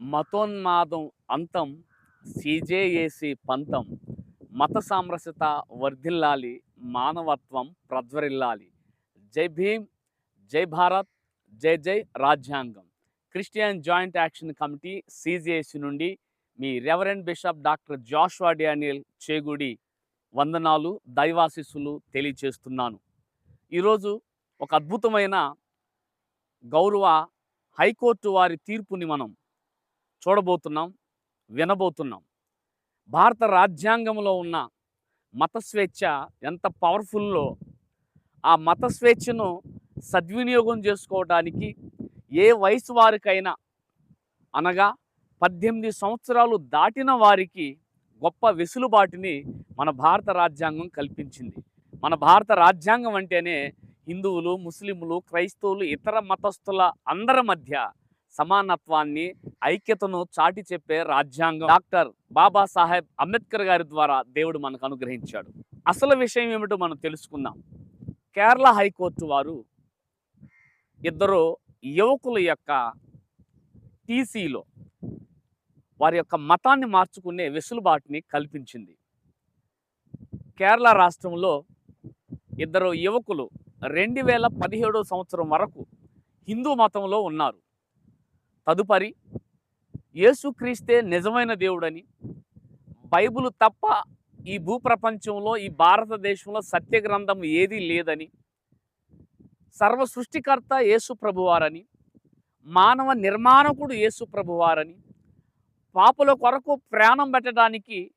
మతోన్మాదం అంతం సీజేఏసి పంతం మత సామరస్యత వర్ధిల్లాలి మానవత్వం ప్రజ్వరిల్లాలి. జై భీమ్ జై భారత్ జై జై రాజ్యాంగం. Christian joint action committee CJC నుండి మీ reverend bishop doctor Joshua Daniel Chegudi వందనాలు దైవాశిస్సులు తెలియచేస్తున్నాను. ఈరోజు ఒక అద్భుతమైన గౌరవ హైకోర్టు వారి తీర్పుని మనం చూడబోతున్నాం వినబోతున్నాం. భారత రాజ్యాంగంలో ఉన్న మత స్వేచ్ఛ ఎంత పవర్ఫుల్లో ఆ మత స్వేచ్ఛను సద్వినియోగం చేసుకోవడానికి ఏ వయసు వారికైనా అనగా పద్దెనిమిది సంవత్సరాలు దాటిన వారికి గొప్ప వెసులుబాటుని మన భారత రాజ్యాంగం కల్పించింది. మన భారత రాజ్యాంగం అంటేనే హిందువులు ముస్లింలు క్రైస్తవులు ఇతర మతస్థుల అందరి మధ్య సమానత్వాన్ని ఐక్యతను చాటి చెప్పే రాజ్యాంగం. డాక్టర్ బాబాసాహెబ్ అంబేద్కర్ గారి ద్వారా దేవుడు మనకు అనుగ్రహించాడు. అసలు విషయం ఏమిటో మనం తెలుసుకుందాం. కేరళ హైకోర్టు వారు ఇద్దరు యువకుల యొక్క టీసీలో వారి యొక్క మతాన్ని మార్చుకునే వెసులుబాటుని కల్పించింది. కేరళ రాష్ట్రంలో ఇద్దరు యువకులు రెండు వేల పదిహేడో సంవత్సరం వరకు హిందూ మతంలో ఉన్నారు. తదుపరి యేసుక్రీస్తే నిజమైన దేవుడని. బైబుల్ తప్ప ఈ భూప్రపంచంలో ఈ భారతదేశంలో సత్య గ్రంథం ఏదీ లేదని. సర్వ సృష్టికర్త యేసు ప్రభువారని. మానవ నిర్మాణకుడు యేసు ప్రభువారని. పాపల కొరకు ప్రాణం పెట్టడానికి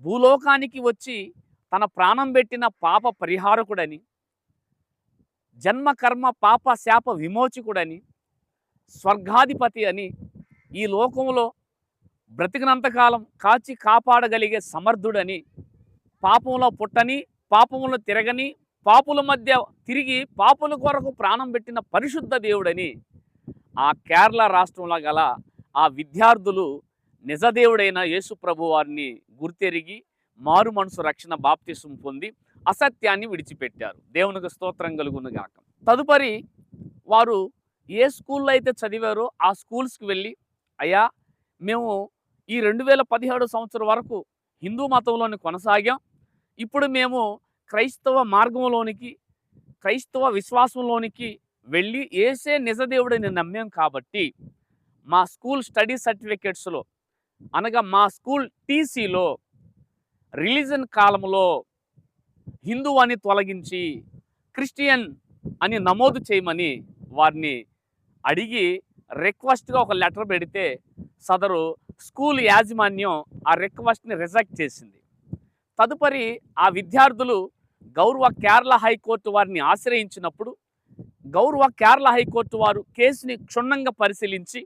భూలోకానికి వచ్చి తన ప్రాణం పెట్టిన పాప పరిహారకుడని. జన్మ కర్మ పాప శాప విమోచకుడని. స్వర్గాధిపతి అని ఈ లోకంలో బ్రతికినంతకాలం కాచి కాపాడగలిగే సమర్థుడని పాపంలో పుట్టని పాపంలో తిరగని పాపుల మధ్య తిరిగి పాపుల కొరకు ప్రాణం పెట్టిన పరిశుద్ధ దేవుడని ఆ కేరళ రాష్ట్రంలో గల ఆ విద్యార్థులు నిజదేవుడైన యేసుప్రభు వారిని గుర్తెరిగి మారు మనసు రక్షణ బాప్తిసం పొంది అసత్యాన్ని విడిచిపెట్టారు. దేవునికి స్తోత్రం కలుగును గాక. తదుపరి వారు ఏ స్కూల్లో అయితే చదివారో ఆ స్కూల్స్కి వెళ్ళి అయ్యా మేము ఈ రెండు వేల పదిహేడు సంవత్సరం వరకు హిందూ మతంలోని కొనసాగాం. ఇప్పుడు మేము క్రైస్తవ మార్గంలోనికి క్రైస్తవ విశ్వాసంలోనికి వెళ్ళి ఏసే నిజదేవుడిని నమ్మాం కాబట్టి మా స్కూల్ స్టడీ సర్టిఫికేట్స్లో అనగా మా స్కూల్ టీసీలో రిలీజన్ కాలంలో హిందూ అని తొలగించి క్రిస్టియన్ అని నమోదు చేయమని వారిని అడిగి రిక్వెస్ట్గా ఒక లెటర్ పెడితే సదరు స్కూల్ యాజమాన్యం ఆ రిక్వెస్ట్ని రిజెక్ట్ చేసింది. తదుపరి ఆ విద్యార్థులు గౌరవ కేరళ హైకోర్టు వారిని ఆశ్రయించినప్పుడు గౌరవ కేరళ హైకోర్టు వారు కేసుని క్షుణ్ణంగా పరిశీలించి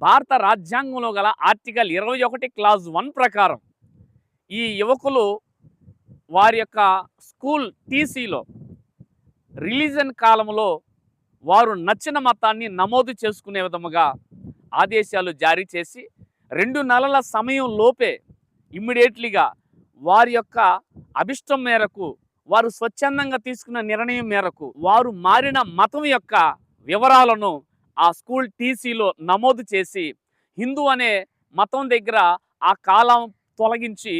భారత రాజ్యాంగంలో గల ఆర్టికల్ ఇరవై ఒకటి క్లాజ్ వన్ ప్రకారం ఈ యువకులు వారి యొక్క స్కూల్ టీసీలో రిలీజన్ కాలంలో వారు నచ్చిన మతాన్ని నమోదు చేసుకునే విధముగా ఆదేశాలు జారీ చేసి రెండు నెలల సమయం లోపే ఇమ్మీడియట్లీగా వారి యొక్క అభిష్టం మేరకు వారు స్వచ్ఛందంగా తీసుకున్న నిర్ణయం మేరకు వారు మారిన మతం యొక్క వివరాలను ఆ స్కూల్ టీసీలో నమోదు చేసి హిందూ అనే మతం దగ్గర ఆ కాలం తొలగించి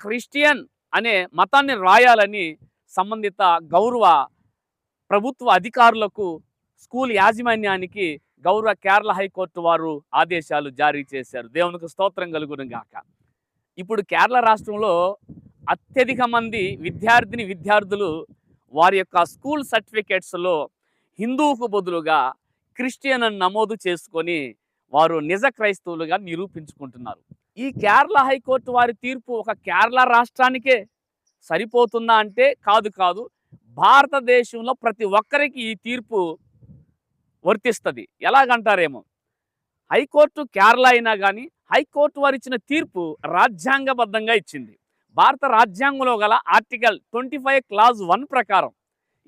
క్రిస్టియన్ అనే మతాన్ని రాయాలని సంబంధిత గౌరవ ప్రభుత్వ అధికారులకు స్కూల్ యాజమాన్యానికి గౌరవ కేరళ హైకోర్టు వారు ఆదేశాలు జారీ చేశారు. దేవునికి స్తోత్రం కలుగును గాక. ఇప్పుడు కేరళ రాష్ట్రంలో అత్యధిక మంది విద్యార్థిని విద్యార్థులు వారి యొక్క స్కూల్ సర్టిఫికేట్స్లో హిందువుకు బదులుగా క్రిస్టియన్ అని నమోదు చేసుకొని వారు నిజ క్రైస్తవులుగా నిరూపించుకుంటున్నారు. ఈ కేరళ హైకోర్టు వారి తీర్పు ఒక కేరళ రాష్ట్రానికే సరిపోతుందా అంటే కాదు కాదు భారతదేశంలో ప్రతి ఒక్కరికి ఈ తీర్పు వర్తిస్తుంది. ఎలాగంటారేమో? హైకోర్టు కేరళ అయినా కానీ హైకోర్టు వారు ఇచ్చిన తీర్పు రాజ్యాంగబద్ధంగా ఇచ్చింది. భారత రాజ్యాంగంలో గల article twenty five clause one ప్రకారం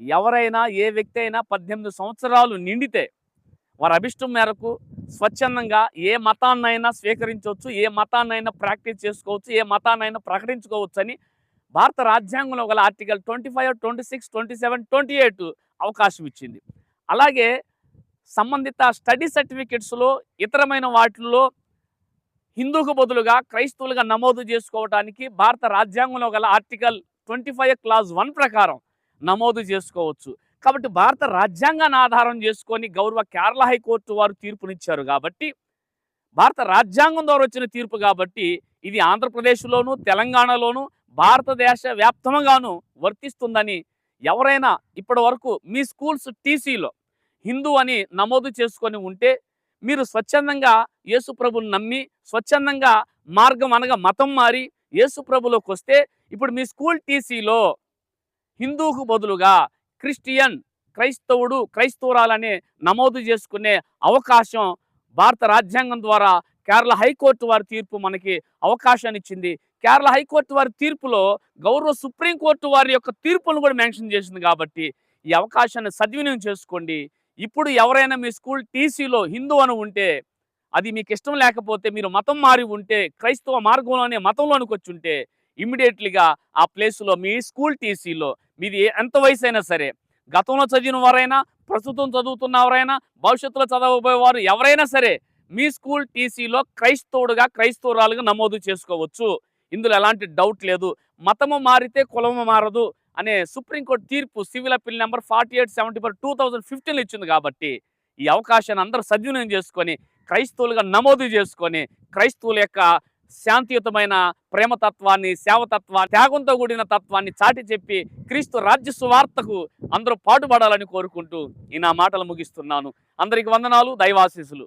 ఎవరైనా ఏ వ్యక్తి అయినా పద్దెనిమిది సంవత్సరాలు నిండితే వారి అభిష్టం మేరకు స్వచ్ఛందంగా ఏ మతాన్నైనా స్వీకరించవచ్చు ఏ మతాన్నైనా ప్రాక్టీస్ చేసుకోవచ్చు ఏ మతాన్నైనా ప్రకటించుకోవచ్చు అని భారత రాజ్యాంగంలో గల article twenty five twenty six twenty seven twenty eight అవకాశం ఇచ్చింది. అలాగే సంబంధిత స్టడీ సర్టిఫికెట్స్లో ఇతరమైన వాటిల్లో హిందూకు బదులుగా క్రైస్తవులుగా నమోదు చేసుకోవడానికి భారత రాజ్యాంగంలో గల article twenty five clause one ప్రకారం నమోదు చేసుకోవచ్చు. కాబట్టి భారత రాజ్యాంగాన్ని ఆధారం చేసుకొని గౌరవ కేరళ హైకోర్టు వారు తీర్పునిచ్చారు కాబట్టి భారత రాజ్యాంగం ద్వారా వచ్చిన తీర్పు కాబట్టి ఇది ఆంధ్రప్రదేశ్లోను తెలంగాణలోను భారతదేశ వ్యాప్తంగాను వర్తిస్తుందని ఎవరైనా ఇప్పటి వరకు మీ స్కూల్స్ టీసీలో హిందూ అని నమోదు చేసుకొని ఉంటే మీరు స్వచ్ఛందంగా యేసుప్రభుని నమ్మి స్వచ్ఛందంగా మార్గం అనగా మతం మారి యేసుప్రభులోకి వస్తే ఇప్పుడు మీ స్కూల్ టీసీలో హిందూకు బదులుగా క్రిస్టియన్ క్రైస్తవుడు క్రైస్తవురాలనే నమోదు చేసుకునే అవకాశం భారత రాజ్యాంగం ద్వారా కేరళ హైకోర్టు వారి తీర్పు మనకి అవకాశాన్ని ఇచ్చింది. కేరళ హైకోర్టు వారి తీర్పులో గౌరవ సుప్రీంకోర్టు వారి యొక్క తీర్పును కూడా మెన్షన్ చేసింది కాబట్టి ఈ అవకాశాన్ని సద్వినియోగం చేసుకోండి. ఇప్పుడు ఎవరైనా మీ స్కూల్ టీసీలో హిందూ అని ఉంటే అది మీకు ఇష్టం లేకపోతే మీరు మతం మారి ఉంటే క్రైస్తవ మార్గంలోనే మతంలోనికి వచ్చి ఉంటే ఇమ్మీడియట్లీగా ఆ ప్లేస్లో మీ స్కూల్ టీసీలో మీది ఎంత వయసు అయినా సరే గతంలో చదివిన వారైనా ప్రస్తుతం చదువుతున్నవరైనా భవిష్యత్తులో చదవబోయేవారు ఎవరైనా సరే మీ స్కూల్ టీసీలో క్రైస్తవుడుగా క్రైస్తవురాలుగా నమోదు చేసుకోవచ్చు. ఇందులో ఎలాంటి డౌట్ లేదు. మతము మారితే కులము మారదు. అనే సుప్రీంకోర్టు తీర్పు civil appeal number forty eight seventy four two thousand fifteen ఇచ్చింది కాబట్టి ఈ అవకాశాన్ని అందరూ సద్వినియోగం చేసుకొని క్రైస్తవులుగా నమోదు చేసుకొని క్రైస్తవుల యొక్క శాంతియుతమైన ప్రేమతత్వాన్ని సేవతత్వాన్ని త్యాగంతో కూడిన తత్వాన్ని చాటి చెప్పి క్రీస్తు రాజ్య సువార్తకు అందరూ పాటుపడాలని కోరుకుంటూ ఈ నా మాటలు ముగిస్తున్నాను. అందరికి వందనాలు దైవాశీసులు